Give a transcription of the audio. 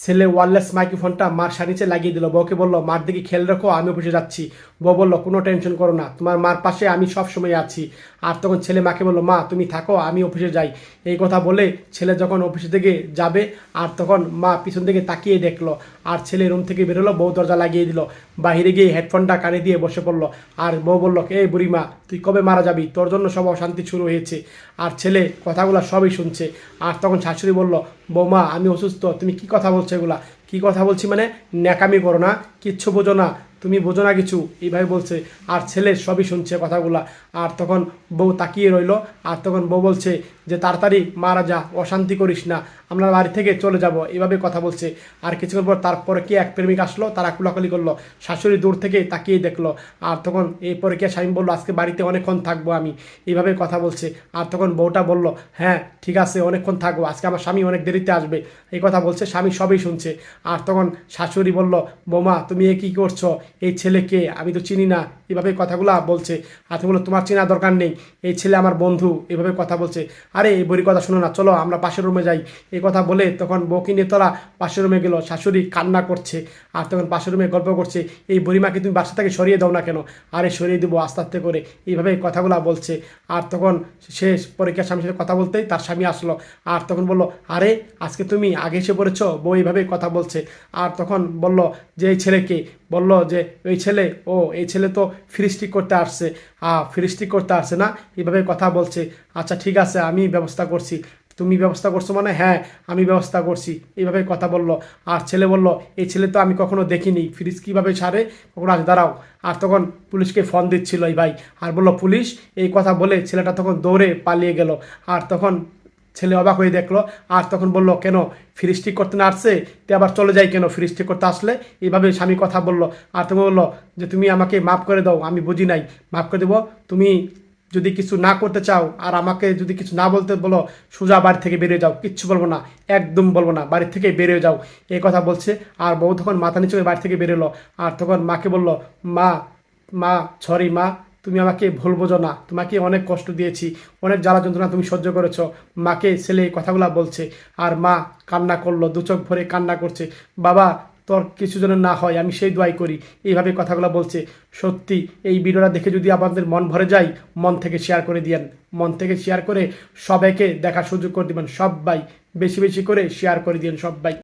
ছেলে ওয়ারলেস মাইক্রোফোনটা মার নিচে লাগিয়ে দিল। বউকে বলল, মার দিকে খেয়াল রাখো, আমি অফিসে যাচ্ছি। বউ বলল, কোনো টেনশন করো না, তোমার মার পাশে আমি সব সময় আছি। আর তখন ছেলে মাকে বলল, মা, তুমি থাকো, আমি অফিসে যাই। এই কথা বলে ছেলে যখন অফিসে থেকে যাবে, আর তখন মা পিছন থেকে তাকিয়ে দেখল, আর ছেলে রুম থেকে বেরোলো, বউ দরজা লাগিয়ে দিল। বাহিরে গিয়ে হেডফোনটা কানে দিয়ে বসে পড়ল, আর বউ বলল, এই বুড়িমা, তুই কবে মারা যাবি? তোর জন্য সব অশান্তি শুরু হয়েছে। আর ছেলে কথাগুলো সবই শুনছে। আর তখন শাশুড়ি বলল, বৌমা, আমি অসুস্থ, তুমি কি কথা বলছো? এগুলা। কি কথা বলছি মানে ন্যাকামি করো না কিচ্ছু বোঝো না। তুমি বোঝো না কিছু। এইভাবে বলছে। আর ছেলে সবই শুনছে কথাগুলা। আর তখন বউ তাকিয়ে রইল। আর তখন বউ বলছে যে, তাড়াতাড়ি মারা যা অশান্তি করিস না। আমরা বাড়ি থেকে চলে যাব। এভাবে কথা বলছে। আর কিছুক্ষণ পর তারপরে কি এক প্রেমিক আসলো? তারা কুলাকুলি করল। শাশুড়ি দূর থেকে তাকিয়ে দেখল। আর তখন এরপরে কি স্বামী বলল, আজকে বাড়িতে অনেকক্ষণ থাকব আমি। এইভাবে কথা বলছে। আর তখন বউটা বলল হ্যাঁ ঠিক আছে, অনেকক্ষণ থাকব। আজকে আমার স্বামী অনেক দেরিতে আসবে। এই কথা বলছে। স্বামী সবই শুনছে। আর তখন শাশুড়ি বলল, বৌমা, তুমি এ কী করছ? এই ছেলেকে, আমি তো চিনি না, এভাবে কথাগুলো বলছে। আর তুমি বলল তোমার চেনা দরকার নেই। এই ছেলে আমার বন্ধু, এভাবে কথা বলছে। আরে, এই বড়ি কথা শোনো না, চলো আমরা পাশের রুমে যাই। এই কথা বলে তখন বউকে নিয়ে তোরা পাশের রুমে গেলো। শাশুড়ি কান্না করছে আর তখন পাশের রুমে গল্প করছে, এই বুড়িমাকে তুমি বাসা থেকে সরিয়ে দাও না কেন? আরে, সরিয়ে দেবো আস্তে আস্তে করে। এইভাবে কথাগুলো বলছে। আর তখন শেষ পরীক্ষার স্বামীর সাথে কথা বলতেই তার স্বামী আসলো। আর তখন বলল, আরে, আজকে তুমি আগে এসে পড়েছ? বউ এইভাবে কথা বলছে। আর তখন বলল, যে এই ছেলেকে বলল যে ওই ছেলে, ও, এই ছেলে তো ফ্রিস্টিক করতে আসছে। হ্যাঁ ফ্রিস্টিক করতে আসছে না? এইভাবে কথা বলছে। আচ্ছা ঠিক আছে, আমি ব্যবস্থা করছি। তুমি ব্যবস্থা করছ মানে? হ্যাঁ আমি ব্যবস্থা করছি। এইভাবে কথা বলল। আর ছেলে বলল, এই ছেলে তো আমি কখনো দেখিনি। ফ্রিজ কীভাবে ছাড়ে? কখনো আজ দাঁড়াও। আর তখন পুলিশকে ফোন দিচ্ছিল এই ভাই। আর বলল, পুলিশ এই কথা বলে ছেলেটা তখন দৌড়ে পালিয়ে গেল। আর তখন ছেলে অবাক হয়ে দেখল, আর তখন বলল, কেন? ফ্রিস্টিক করতে না আসছে? তে আবার চলে যাই কেন ফ্রিস্টিক করতে আসলে? এইভাবে স্বামী কথা বলল। আর তুমি বলল যে, তুমি আমাকে মাফ করে দাও, আমি বুঝি নাই। মাফ করে দেবো। তুমি যদি কিছু না করতে চাও, আর আমাকে যদি কিছু না বলতে বলো, সোজা বাড়ি থেকে বেরিয়ে যাও। কিচ্ছু বলব না, একদম বলব না। বাড়ি থেকে বেরিয়ে যাও। এই কথা বলছে। আর বউ তখন মাথা নিচে বাড়ি থেকে বেরোলো। আর তখন মাকে বলল, মা মা সরি মা তুমি আমাকে ভুল বোঝো না। তোমাকে অনেক কষ্ট দিয়েছি, অনেক জ্বালা যন্ত্রণা তুমি সহ্য করেছ। মাকে ছেলে এই কথাগুলো বলছে, আর মা কান্না করল, দু চোখ ভরে কান্না করছে। বাবা, তোর কিছু যেন না হয়, আমি সেই দোয়াই করি। এইভাবে কথাগুলো বলছে। সত্যি, এই ভিডিওটা দেখে যদি আপনাদের মন ভরে যায়, মন থেকে শেয়ার করে দিয়েন। মন থেকে শেয়ার করে সবাইকে দেখার সুযোগ করে দিবেন। সবাই, বেশি বেশি করে শেয়ার করে দিয়েন সবাই।